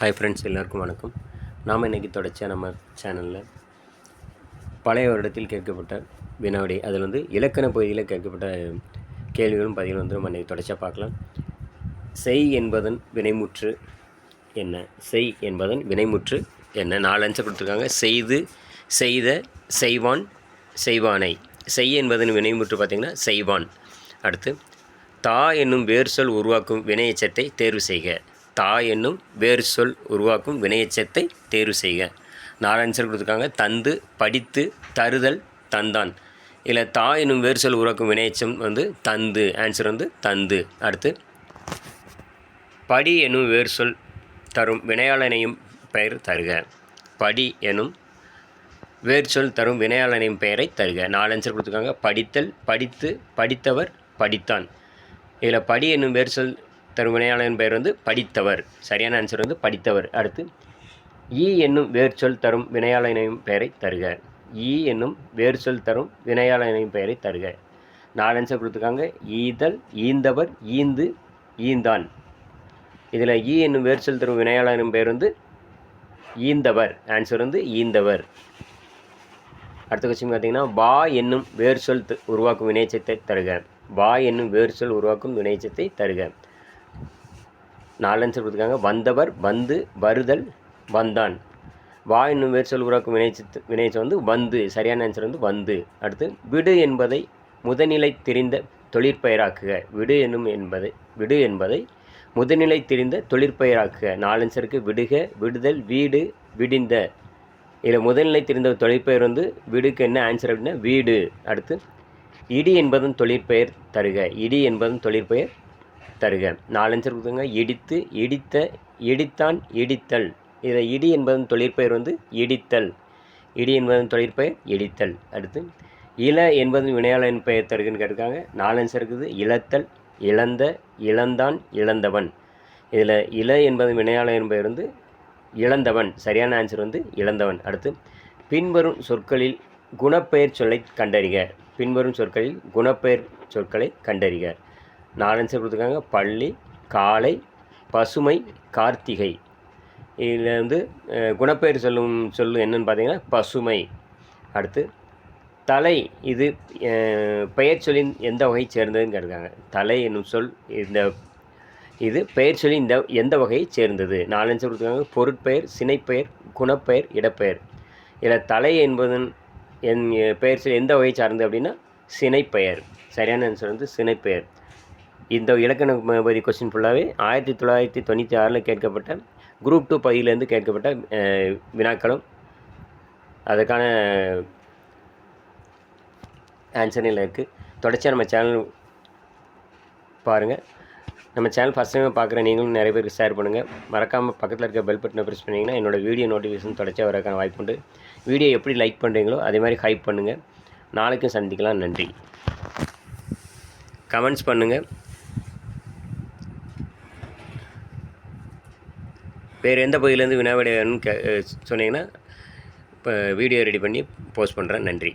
Hi friends எல்லாருக்கும் வணக்கம். நாம் இன்றைக்கி தொடர்ச்சியாக நம்ம சேனலில் பழைய வருடத்தில் கேட்கப்பட்ட வினாவிடை அதில் வந்து இலக்கண பகுதியில் கேட்கப்பட்ட கேள்விகளும் பதிலும் வந்து நம்ம இன்றைக்கி தொடர்ச்சியாக பார்க்கலாம். செய் என்பதன் வினைமுற்று என்ன? செய் என்பதன் வினைமுற்று என்ன? நாலு அஞ்சு கொடுத்துருக்காங்க. செய்து செய்த செய்வான் செய்வானை. செய் என்பதன் வினைமுற்று பார்த்திங்கன்னா செய்வான். அடுத்து தா என்னும் வேர் சொல் உருவாக்கும் வினையச்சத்தை தேர்வு செய்க. தா என்னும் வேறு சொல் உருவாக்கும் வினையச்சத்தை தேர்வு செய்க. நாலு ஆன்சர் கொடுத்துருக்காங்க. தந்து படித்து தருதல் தந்தான். இதில் தா என்னும் வேறு சொல் உருவாக்கும் வினையச்சம் வந்து தந்து. ஆன்சர் வந்து தந்து. அடுத்து படி என்னும் வேறு சொல் தரும் வினையாளனையும் பெயர் தருக. படி எனும் வேறு சொல் தரும் வினையாளனையும் பெயரை தருக. நாலு ஆன்சர் கொடுத்துருக்காங்க. படித்தல் படித்து படித்தவர் படித்தான். இதில் படி என்னும் வேறு சொல் தரும் வினையாளன் பெயர் வந்து படித்தவர். சரியான ஆன்சர் வந்து படித்தவர். அடுத்து ஈ என்னும் வேர்ச்சொல் தரும் வினையாளனையும் பெயரை தருக. ஈ என்னும் வேர்ச்சொல் தரும் வினையாளனையும் பெயரை தருக. நாலு ஆன்சர் கொடுத்துருக்காங்க. ஈதல் ஈந்தவர் ஈந்து ஈந்தான். இதில் ஈ என்னும் வேர்ச்சொல் தரும் வினையாளனின் பெயர் வந்து ஈந்தவர். ஆன்சர் வந்து ஈந்தவர். அடுத்த கொஸ்டின் பார்த்தீங்கன்னா வா என்னும் வேர்ச்சொல் உருவாக்கும் வினைச்சத்தை தருக. வா என்னும் வேர்ச்சொல் உருவாக்கும் வினைச்சத்தை தருக. நாலு ஆன்சர் கொடுத்துருக்காங்க. வந்தவர் வந்து வருதல் வந்தான். வா என்னும் வேர் சொல் உருவாக்கும் வினைச்சத்து வினைச்சம் வந்து வந்து சரியான ஆன்சர் வந்து வந்து. அடுத்து விடு என்பதை முதநிலை தெரிந்த தொழிற்பெயராக்குக. விடு என்னும் என்பதை விடு என்பதை முதுநிலை தெரிந்த தொழிற்பெயராக்குக. நாலஞ்சருக்கு விடுக விடுதல் வீடு விடிந்த. இதில் முதல்நிலை தெரிந்த தொழிற்பெயர் வந்து வீடுக்கு என்ன ஆன்சர் அப்படின்னா வீடு. அடுத்து இடி என்பதும் தொழிற்பெயர் தருக. இடி என்பதும் தொழிற்பெயர் தருக. நாலஞ்சு இருக்குதுங்க கொடுத்துங்க இடித்து இடித்த இடித்தான் இடித்தல். இதை இடி என்பதன் தொழிற்பெயர் வந்து இடித்தல். இடி என்பதன் தொழிற்பெயர் இடித்தல். அடுத்து இள என்பதன் வினையாளன் பெயர் தருகன்னு கேட்டிருக்காங்க. நாலஞ்சு இருக்குது. இழத்தல் இழந்த இழந்தான் இழந்தவன். இதில் இள என்பதன் வினையாளன் பெயர் வந்து இழந்தவன். சரியான ஆன்சர் வந்து இழந்தவன். அடுத்து பின்வரும் சொற்களில் குணப்பெயர் சொல்லை கண்டறிக. பின்வரும் சொற்களில் குணப்பெயர் சொற்களை கண்டறிக. நாலு ஆன்சர் கொடுத்துருக்காங்க. பள்ளி காலை பசுமை கார்த்திகை. இதில் வந்து குணப்பெயர் சொல்லும் சொல்லு என்னன்னு பார்த்தீங்கன்னா பசுமை. அடுத்து தலை இது பெயர் சொல்லின் எந்த வகையை சேர்ந்ததுன்னு கேட்டிருக்காங்க. தலை என்னும் சொல் இந்த இது பெயர் சொல்லி இந்த எந்த வகையை சேர்ந்தது? நாலு கொடுத்துருக்காங்க. பொருட்பெயர் சினைப்பெயர் குணப்பெயர் இடப்பெயர். இதில் தலை என்பதன் என் பெயர் சொல்லி எந்த வகையை சார்ந்தது அப்படின்னா சினைப்பெயர். சரியான ஆன்சர் வந்து சினைப்பெயர். இந்த இலக்கண பகுதி கொஸ்டின் ஃபுல்லாகவே ஆயிரத்தி தொள்ளாயிரத்தி தொண்ணூற்றி ஆறில் கேட்கப்பட்ட குரூப் டூ பகுதியிலேருந்து கேட்கப்பட்ட வினாக்களும் அதற்கான ஆன்சரில் இருக்குது தொடர்ச்சியாக நம்ம சேனல் பாருங்கள் நம்ம சேனல் ஃபஸ்ட் டைம் பார்க்குற நீங்களும் நிறைய பேருக்கு ஷேர் பண்ணுங்கள் மறக்காமல் பக்கத்தில் இருக்க பெல் பட்டனை ப்ரெஸ் பண்ணிங்கன்னா என்னோடய வீடியோ நோட்டிஃபிகேஷன் தொடர்ச்சியாக வரக்கான வாய்ப்பு உண்டு. வீடியோ எப்படி லைக் பண்ணுறீங்களோ அதே மாதிரி ஹைப் பண்ணுங்கள் நாளைக்கும் சந்திக்கலாம். நன்றி. கமெண்ட்ஸ் பண்ணுங்கள் வேறு எந்த பகுதியிலேருந்து வினாவிடை வேணும்னு கே சொன்னீங்கன்னா இப்போ வீடியோ ரெடி பண்ணி போஸ்ட் பண்ணுறேன் நன்றி.